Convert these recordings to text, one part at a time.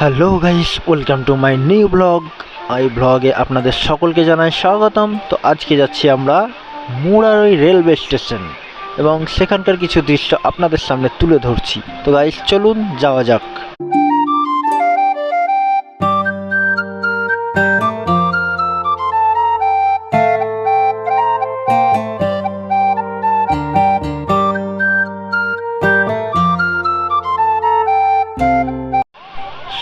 Hello guys welcome to my new blog এই ব্লগে আপনাদের সকলকে জানাই স্বাগতম। তো আজকে যাচ্ছি আমরা মুরারই রেলওয়ে স্টেশন এবং সেখানকার কিছু দৃশ্য আপনাদের সামনে তুলে ধরছি। তো গাইস চলুন যাওয়া যাক।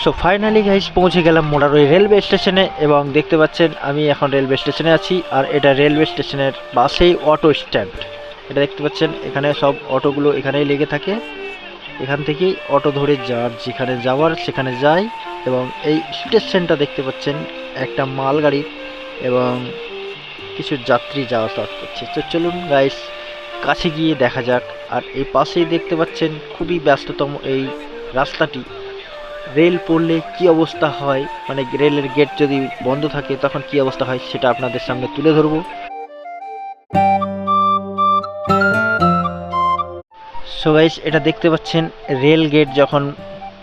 সো ফাইনালি গাইস পৌঁছে গেলাম মোড়ারই রেলওয়ে স্টেশনে এবং দেখতে পাচ্ছেন, আমি এখন রেলওয়ে স্টেশনে আছি আর এটা রেলওয়ে স্টেশনের পাশেই অটো স্ট্যান্ড এটা দেখতে পাচ্ছেন, এখানে সব অটোগুলো এখানেই লেগে থাকে। এখান থেকেই অটো ধরে যার যেখানে যাওয়ার সেখানে যায় এবং এই স্টেশনটা দেখতে পাচ্ছেন, একটা মালগাড়ি এবং কিছু যাত্রী যাওয়া করছে। তো চলুন গাইস কাছে গিয়ে দেখা যাক। আর এই পাশেই দেখতে পাচ্ছেন, খুবই ব্যস্ততম এই রাস্তাটি। রেল পড়লে কি অবস্থা হয়? মানে রেলের গেট যদি বন্ধ থাকে, তখন কি অবস্থা হয় সেটা আপনাদের সামনে তুলে ধরবো। সো গাইস এটা দেখতে পাচ্ছেন, রেল গেট যখন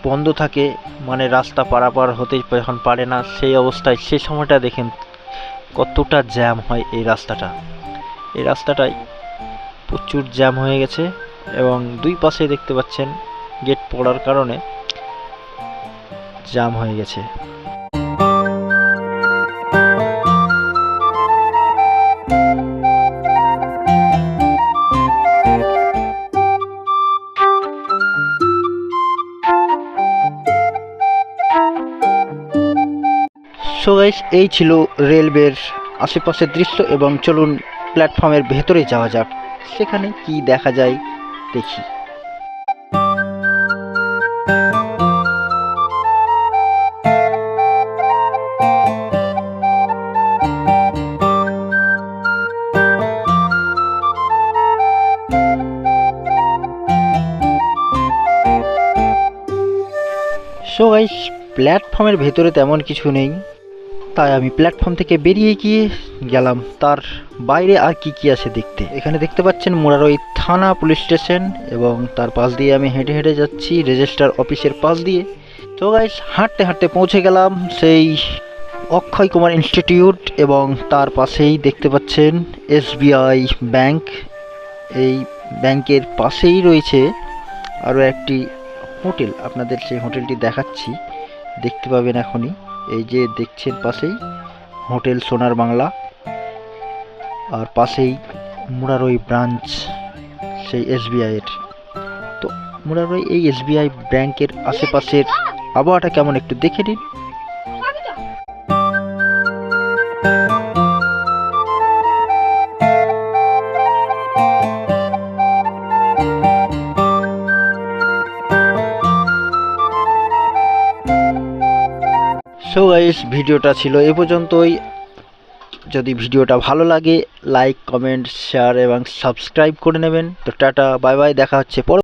বন্ধ থাকে মানে রাস্তা পারাপার হতে যখন পারে না, সেই অবস্থায় সেই সময়টা দেখেন কতটা জ্যাম হয় এই রাস্তাটা। এই রাস্তাটায় প্রচুর জ্যাম হয়ে গেছে এবং দুই পাশে দেখতে পাচ্ছেন গেট পড়ার কারণে জাম হয়ে গেছে। সো গাইস এই ছিল রেলওয়ের আশেপাশের দৃশ্য এবং চলুন প্ল্যাটফর্মের ভেতরে যাওয়া যাক। সেখানে কি দেখা যায়, দেখি। সো গাইস প্ল্যাটফর্মের ভেতরে তেমন কিছু নেই। তাই আমি প্ল্যাটফর্ম থেকে বেরিয়ে গিয়ে গেলাম। তার বাইরে আর কি কি আছে দেখতে? এখানে দেখতে পাচ্ছেন মোরারই থানা পুলিশ স্টেশন এবং তার পাশ দিয়ে আমি হেঁটে হেঁটে যাচ্ছি রেজিস্টার অফিসের পাশ দিয়ে। তো গাইস হাঁটতে হাঁটতে পৌঁছে গেলাম সেই অক্ষয় কুমার ইনস্টিটিউট এবং তার পাশেই দেখতে পাচ্ছেন এসবিআই ব্যাংক। এই ব্যাংকের পাশেই রয়েছে আরও একটি হোটেল, আপনাদের সেই হোটেলটি দেখাচ্ছি। দেখতে পাবেন এখনই। এই যে দেখছেন পাশেই হোটেল সোনার বাংলা। আর পাশেই মুরারই ব্রাঞ্চ, সেই এসবিআই এর। তো মুরারই এই এসবিআই ব্যাংকের আশেপাশের আবহাওয়াটা কেমন একটু দেখে নিন। সো গাইস, ভিডিওটা ছিল এ পর্যন্তই। যদি ভিডিওটা ভালো লাগে, লাইক, কমেন্ট, শেয়ার এবং সাবস্ক্রাইব করে নেবেন। তো টাটা, বাই বাই, দেখা হচ্ছে পর